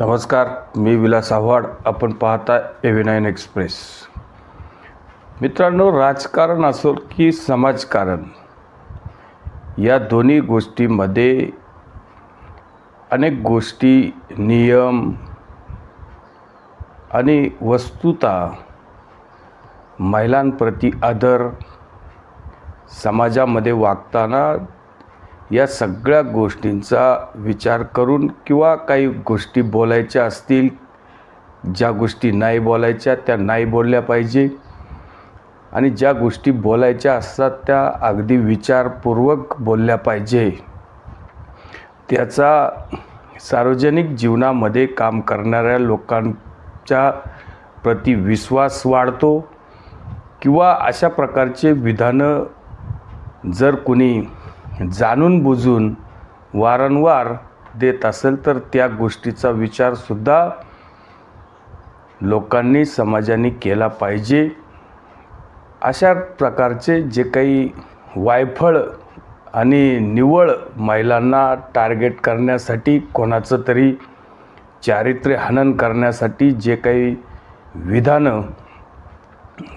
नमस्कार मी विलास आव्हाड. आपण पाहता एव्ही नाईन एक्सप्रेस. मित्रांनो राजकारण असो की समाजकारण या दोन्ही गोष्टीमध्ये अनेक गोष्टी नियम आणि वस्तुता महिलांप्रती आदर समाजामध्ये वागताना या सगळ्या गोष्टींचा विचार करून किंवा काही गोष्टी बोलायच्या असतील ज्या गोष्टी नाही बोलायच्या त्या नाही बोलल्या पाहिजे. आणि ज्या गोष्टी बोलायच्या असतात त्या अगदी विचारपूर्वक बोलल्या पाहिजे. त्याचा सार्वजनिक जीवनामध्ये काम करणाऱ्या लोकांच्या प्रति विश्वास वाढतो. किंवा अशा प्रकारचे विधानं जर कोणी जाणून बुजून वारंवार देत असेल तर त्या गोष्टीचा विचारसुद्धा लोकांनी समाजाने केला पाहिजे. अशा प्रकारचे जे काही वायफळ आणि निव्वळ महिलांना टार्गेट करण्यासाठी कोणाचं तरी चारित्र्य हनन करण्यासाठी जे काही विधानं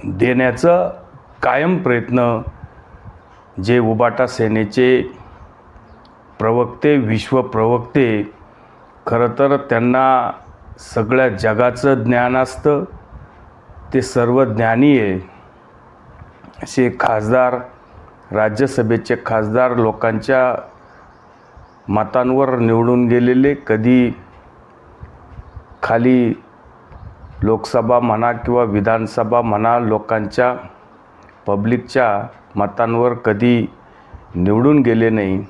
देण्याचं कायम प्रयत्न जे उबाटा सेनेचे प्रवक्ते विश्वप्रवक्ते खरं तर त्यांना सगळ्या जगाचं ज्ञान असतं. ते सर्व ज्ञानी आहे असे खासदार राज्यसभेचे खासदार लोकांच्या मतांवर निवडून गेलेले कधी खाली लोकसभा म्हणा किंवा विधानसभा म्हणा लोकांच्या पब्लिकच्या मतांवर कधी निवडून गेले नाही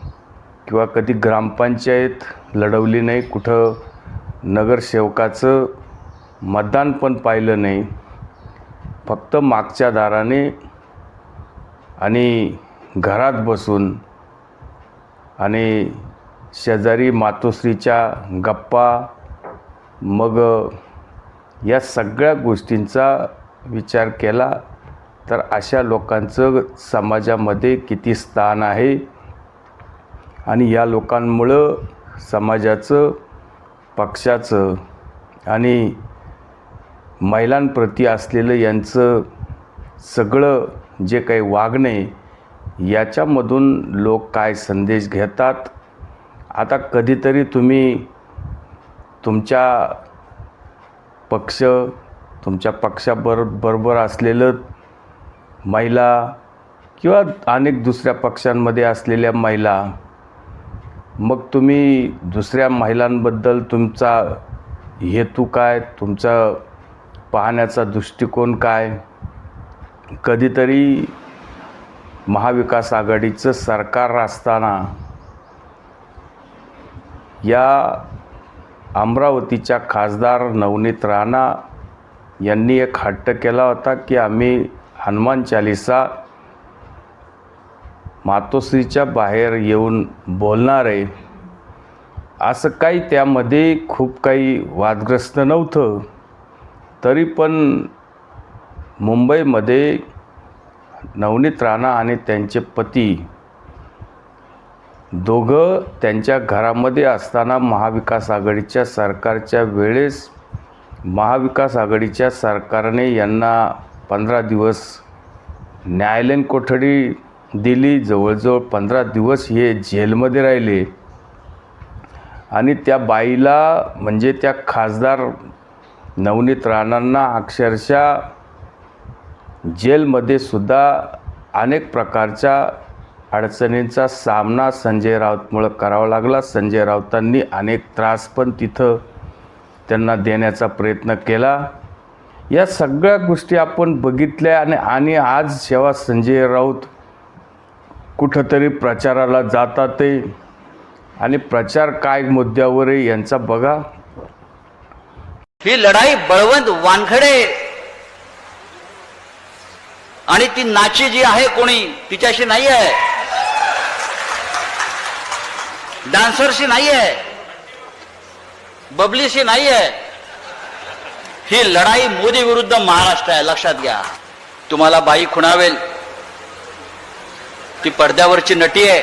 किंवा कधी ग्रामपंचायत लढवली नाही कुठं नगरसेवकाचं मतदान पण पाहिलं नाही. फक्त मागच्या दाराने आणि घरात बसून आणि शेजारी मातोश्रीच्या गप्पा मग या सगळ्या गोष्टींचा विचार केला. तर अशा लोकांचं समाजामध्ये किती स्थान आहे? आणि या लोकांमुळं समाजाचं पक्षाचं आणि महिलांप्रती असलेलं यांचं सगळं जे काही वागणे याच्यामधून लोक काय संदेश घेतात? आता कधीतरी तुम्ही तुमच्या पक्ष तुमच्या पक्षाबर बरोबर असलेलं महिला किंवा अनेक दुसऱ्या पक्षांमध्ये असलेल्या महिला मग तुम्ही दुसऱ्या महिलांबद्दल तुमचा हेतू काय? तुमचा पाहण्याचा दृष्टिकोन काय? कधीतरी महाविकास आघाडीचं सरकार असताना या अमरावतीच्या खासदार नवनीत राणा यांनी एक हट्ट केला होता की आम्ही हनुमान चालिसा मातोश्रीच्या बाहेर येऊन बोलणार आहे. असं काही त्यामध्ये खूप काही वादग्रस्त नव्हतं. तरी पण मुंबईमध्ये नवनीत राणा आणि त्यांचे पती दोघं त्यांच्या घरामध्ये असताना महाविकास आघाडीच्या सरकारच्या वेळेस महाविकास आघाडीच्या सरकारने यांना पंधरा दिवस न्यायालयीन कोठडी दिली जवळजवळ पंधरा दिवस हे जेलमध्ये राहिले. आणि त्या बाईला म्हणजे त्या खासदार नवनीत राणांना अक्षरशः जेलमध्ये सुद्धा अनेक प्रकारच्या अडचणींचा सामना संजय राऊतमुळं करावा लागला. संजय राऊतांनी अनेक त्रास पण तिथं त्यांना देण्याचा प्रयत्न केला. या सगळ्या गोष्टी आपण बघितल्या आणि आणि आज जेव्हा संजय राऊत कुठंतरी प्रचाराला जातात ते. आणि प्रचार काय मुद्द्यावर आहे यांचा बघा. ही लढाई बळवंत वानखडे आणि ती नाची जी आहे कोणी तिच्याशी नाही आहे डान्सरशी नाही आहे बबलीशी नाही आहे ही लढाई मोदी विरुद्ध महाराष्ट्र आहे. लक्षात घ्या. तुम्हाला बाई खुणावेल. ती पडद्यावरची नटी आहे.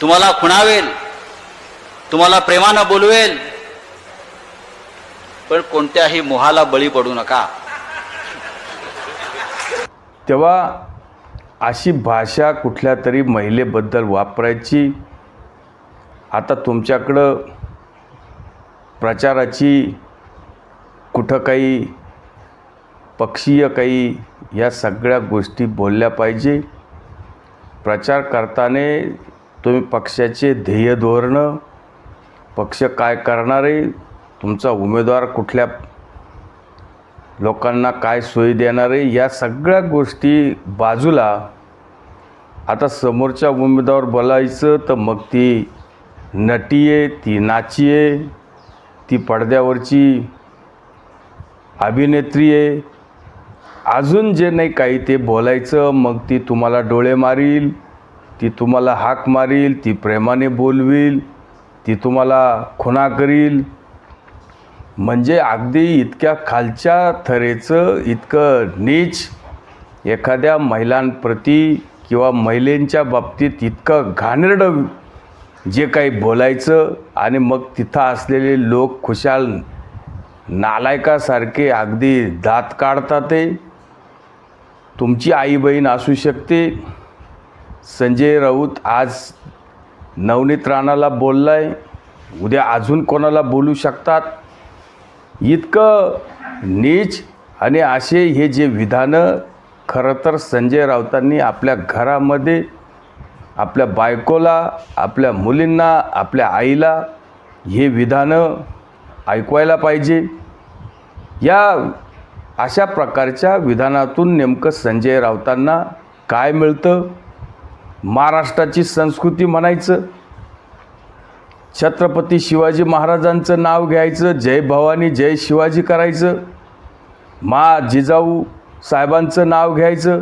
तुम्हाला खुणावेल. तुम्हाला प्रेमानं बोलवेल. पण कोणत्याही मोहाला बळी पडू नका. तेव्हा अशी भाषा कुठल्या तरी महिलेबद्दल वापरायची आता तुमच्याकडं प्रचाराची कुठं काही पक्षीय काही या सगळ्या गोष्टी बोलल्या पाहिजे. प्रचार करताना तुम्ही पक्षाचे ध्येय धोरणं पक्ष काय करणारे तुमचा उमेदवार कुठल्या लोकांना काय सोयी देणारे या सगळ्या गोष्टी बाजूला. आता समोरच्या उमेदवार बोलायचं तर मग ती नटी आहे ती नाची आहे ती पडद्यावरची अभिनेत्री आहे. अजून जे नाही काही ते बोलायचं मग ती तुम्हाला डोळे मारील ती तुम्हाला हाक मारील ती प्रेमाने बोलवील ती तुम्हाला खुणा करील. म्हणजे अगदी इतक्या खालच्या थरेचं इतकं नीच एखाद्या महिलांप्रती किंवा महिलेंच्या बाबतीत इतकं घाणेरडं जे काही बोलायचं आणि मग तिथं असलेले लोक खुशाल नालायकासारखे अगदी दात काढतात ते. तुमची आई बहीण असू शकते. संजय राऊत आज नवनीत राणाला बोललाय. उद्या अजून कोणाला बोलू शकतात? इतकं नीच आणि असे हे जे विधानं खरं तर संजय राऊतांनी आपल्या घरामध्ये आपल्या बायकोला आपल्या मुलींना आपल्या आईला हे विधानं ऐकवायला पाहिजे. या अशा प्रकारच्या विधानातून नेमकं संजय राऊतांना काय मिळतं? महाराष्ट्राची संस्कृती म्हणायचं? छत्रपती शिवाजी महाराजांचं नाव घ्यायचं जय भवानी जय शिवाजी करायचं? मा जिजाऊ साहेबांचं नाव घ्यायचं?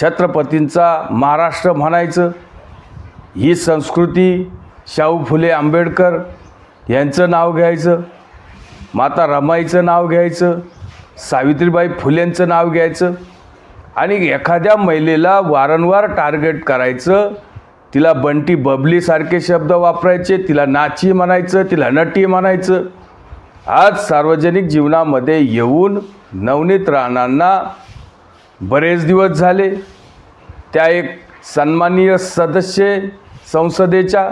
छत्रपतींचा महाराष्ट्र म्हणायचं? ही संस्कृती शाहू फुले आंबेडकर यांचं नाव घ्यायचं? माता रमाईचं नाव घ्यायचं सावित्रीबाई फुलेंचं नाव घ्यायचं आणि एखाद्या महिलेला वारंवार टार्गेट करायचं तिला बंटी बबलीसारखे शब्द वापरायचे तिला नाची म्हणायचं तिला नटी म्हणायचं. आज सार्वजनिक जीवनामध्ये येऊन नवनीत राणांना बरेच दिवस झाले. त्या एक सन्माननीय सदस्य संसदेच्या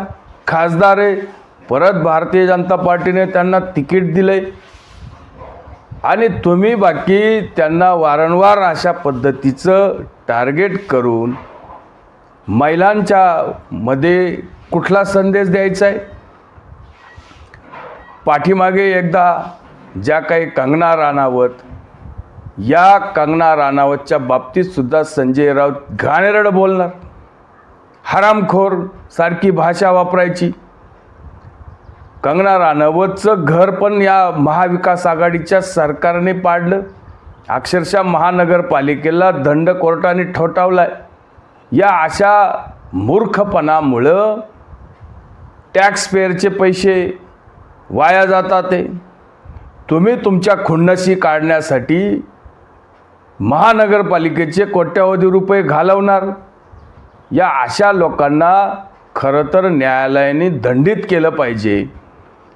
खासदार आहे. परत भारतीय जनता पार्टीने त्यांना तिकीट दिले आणि तुम्ही बाकी त्यांना वारंवार अशा पद्धतीचं टार्गेट करून महिलांच्या मध्ये कुठला संदेश द्यायचा आहे? पाठीमागे एकदा ज्या काही कंगना राणावत या कंगना राणावतच्या बाबतीतसुद्धा संजय राऊत घाणेरड बोलणार. हरामखोर सारखी भाषा वापरायची. कंगना राणावतचं घर पण या महाविकास आघाडीच्या सरकारने पाडलं. अक्षरशः महानगरपालिकेला दंड कोर्टाने ठोठावलाय. या अशा मूर्खपणामुळं टॅक्सपेअरचे पैसे वाया जातात ते. तुम्ही तुमच्या खुन्नशी काढण्यासाठी महानगरपालिकेचे कोट्यावधी रुपये घालवणार. या अशा लोकांना खरं तर न्यायालयाने दंडित केलं पाहिजे.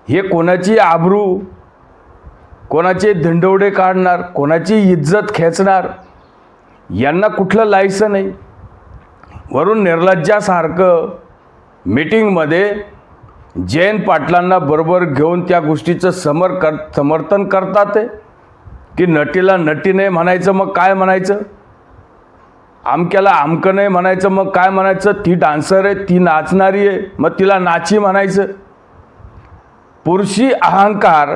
हे कोणाची आबरू? कोणाचे धंडवडे काढणार? कोणाची इज्जत खेचणार? यांना कुठलं लायसन नाही. वरून निर्लज्जासारखं मीटिंगमध्ये जयंत पाटलांना बरोबर घेऊन त्या गोष्टीचं समर कर समर्थन करतात ते? की नटीला नटी नाही म्हणायचं मग काय म्हणायचं? आमक्याला आमकं नाही म्हणायचं मग काय म्हणायचं? ती डान्सर आहे ती नाचणारी आहे मग तिला नाची म्हणायचं? पुरुषी अहंकार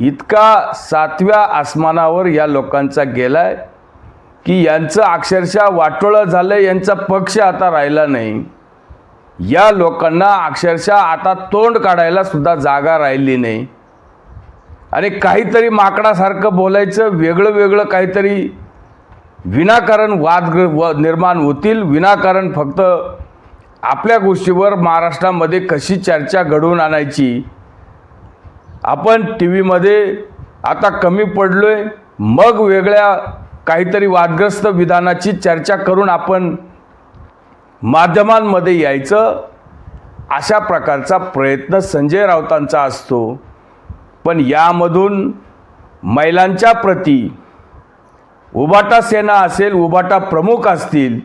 इतका सातव्या आसमानावर या लोकांचा गेलाय की यांचं अक्षरशः वाटोळं झालं यांचा पक्ष आता राहिला नाही. या लोकांना अक्षरशः आता तोंड काढायला सुद्धा जागा राहिली नाही. आणि काहीतरी माकडासारखं बोलायचं वेगळं वेगळं काहीतरी विनाकारण वाद व निर्माण होतील. विनाकारण फक्त आपल्या गोष्टीवर महाराष्ट्रामध्ये कशी चर्चा घडवून आणायची आपण टी व्हीमध्ये आता कमी पडलो आहे मग वेगळ्या काहीतरी वादग्रस्त विधानाची चर्चा करून आपण माध्यमांमध्ये यायचं अशा प्रकारचा प्रयत्न संजय राऊतांचा असतो. पण यामधून महिलांच्या प्रती उबाटा सेना असेल उबाटा प्रमुख असतील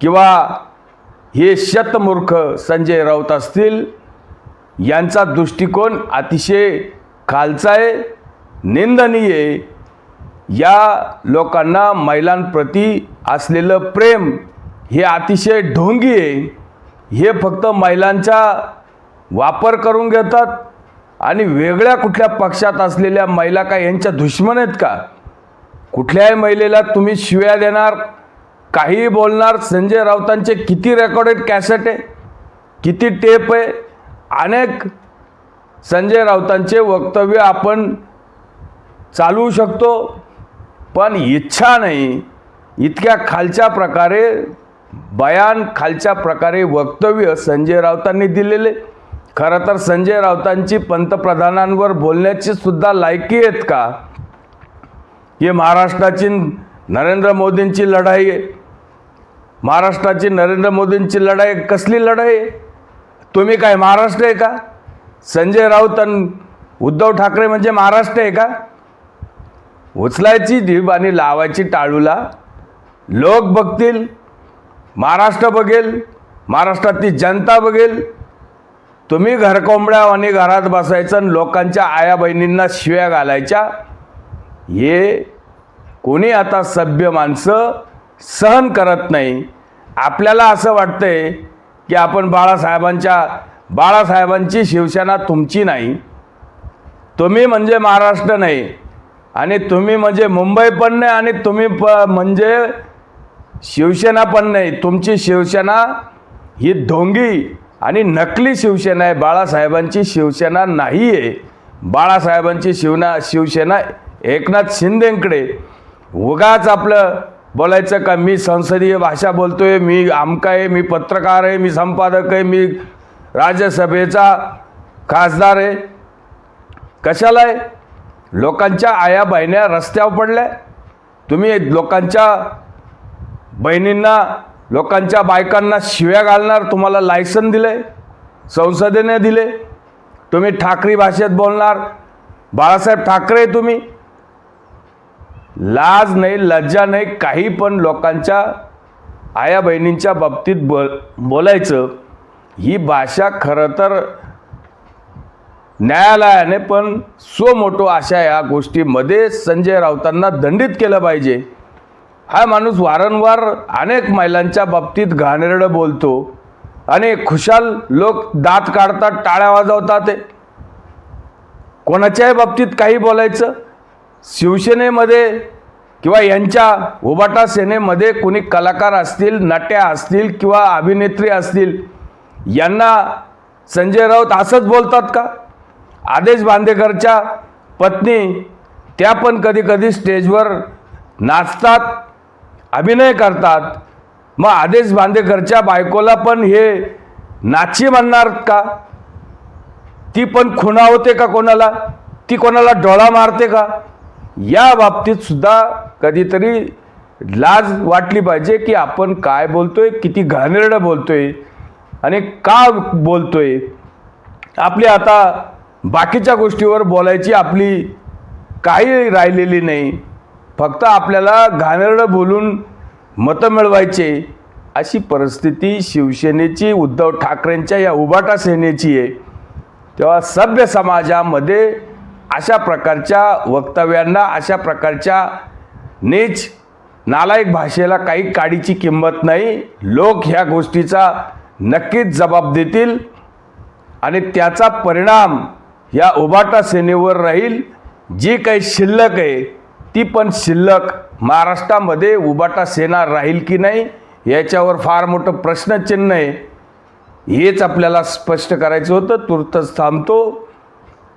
किंवा हे शतमूर्ख संजय राऊत असतील यांचा दृष्टिकोन अतिशय खालचा आहे निंदनीय या लोकांना महिलांप्रती असलेलं प्रेम हे अतिशय ढोंगी आहे. हे फक्त महिलांचा वापर करून घेतात आणि वेगळ्या कुठल्या पक्षात असलेल्या महिला का यांच्या दुश्मन आहेत का? कुठल्याही महिलेला तुम्ही शिव्या देणार काही बोलणार संजय राऊतांचे किती रेकॉर्डेड कॅसेट आहे किती टेप आहे अनेक संजय राऊतांचे वक्तव्य आपण चालवू शकतो पण इच्छा नाही. इतक्या खालच्या प्रकारे बयान खालच्या प्रकारे वक्तव्य संजय राऊतांनी दिलेले. खरं तर संजय राऊतांची पंतप्रधानांवर बोलण्याची सुद्धा लायकी आहेत का? हे महाराष्ट्राची नरेंद्र मोदींची लढाई आहे. महाराष्ट्राची नरेंद्र मोदींची लढाई कसली लढाई आहे? तुम्ही काय महाराष्ट्र आहे का? संजय राऊत आणि उद्धव ठाकरे म्हणजे महाराष्ट्र आहे का? उचलायची जीभ आणि लावायची टाळूला. लोक बघतील महाराष्ट्र बघेल महाराष्ट्रातली जनता बघेल. तुम्ही घरकोंबड्या आणि घरात बसायचं आणि लोकांच्या आया बहिणींना शिव्या घालायच्या. हे कोणी आता सभ्य माणसं सहन करत नाही. आपल्याला असं वाटतंय की आपण बाळासाहेबांच्या बाळासाहेबांची शिवसेना तुमची नाही. तुम्ही म्हणजे महाराष्ट्र नाही. आणि तुम्ही म्हणजे मुंबई पण नाही आणि तुम्ही प म्हणजे शिवसेना पण नाही. तुमची शिवसेना ही ढोंगी आणि नकली शिवसेना आहे. बाळासाहेबांची शिवसेना नाही आहे बाळासाहेबांची शिवना शिवसेना एकनाथ शिंदेंकडे. उगाच आपलं बोलायचं का? मी संसदीय भाषा बोलतोय मी आमका आहे मी पत्रकार आहे मी संपादक आहे मी राज्यसभेचा खासदार आहे. कशाला आहे? लोकांच्या आया बहिण्या रस्त्यावर पडल्या. तुम्ही लोकांच्या बहिणींना लोकांच्या बायकांना शिव्या घालणार तुम्हाला लायसन दिले संसदेने दिले तुम्ही ठाकरी भाषेत बोलणार. बाळासाहेब ठाकरे तुम्ही. लाज नाही लज्जा नाही काही पण लोकांच्या आया बहिणींच्या बाबतीत बोल बोलायचं ही भाषा खरं तर न्यायालयाने पण सो मोठो अशा या गोष्टीमध्ये संजय राऊतांना दंडित केलं पाहिजे. हा माणूस वारंवार अनेक महिलांच्या बाबतीत घाणेरडं बोलतो. आणि खुशाल लोक दात काढतात टाळ्या वाजवतात कोणाच्याही बाबतीत काही बोलायचं शिवसेनेमध्ये किंवा यांच्या उबाटा सेनेमध्ये कोणी कलाकार असतील नट्या असतील किंवा अभिनेत्री असतील यांना संजय राऊत असंच बोलतात का? आदेश बांदेकरच्या पत्नी त्या पण कधी कधी स्टेजवर नाचतात अभिनय करतात. मग आदेश बांदेकरच्या बायकोला पण हे नाची म्हणणार का? ती पण खुणावते का कोणाला? ती कोणाला डोळा मारते का? या बाबतीत सुद्धा कधीतरी लाज वाटली पाहिजे की आपण काय बोलतोय किती घाणेरडं बोलतोय आणि का बोलतोय. आपली आता बाकीच्या गोष्टीवर बोलायची आपली काही राहिलेली नाही. फक्त आपल्याला घाणेरडं बोलून मतं मिळवायचे अशी परिस्थिती शिवसेनेची उद्धव ठाकरेंच्या या उबाटा सेनेची आहे. तेव्हा सभ्य समाजामध्ये अशा प्रकारच्या वक्तव्यांना अशा प्रकारच्या नीच नालायक भाषेला काही काडीची किंमत नाही. लोक ह्या गोष्टीचा नक्कीच जबाब देतील आणि त्याचा परिणाम या उबाटा सेनेवर राहील. जी काही शिल्लक आहे ती पण शिल्लक महाराष्ट्रामध्ये उबाटा सेना राहील की नाही याच्यावर फार मोठं प्रश्नचिन्ह आहे. हेच आपल्याला स्पष्ट करायचं होतं. तुर्तच थांबतो.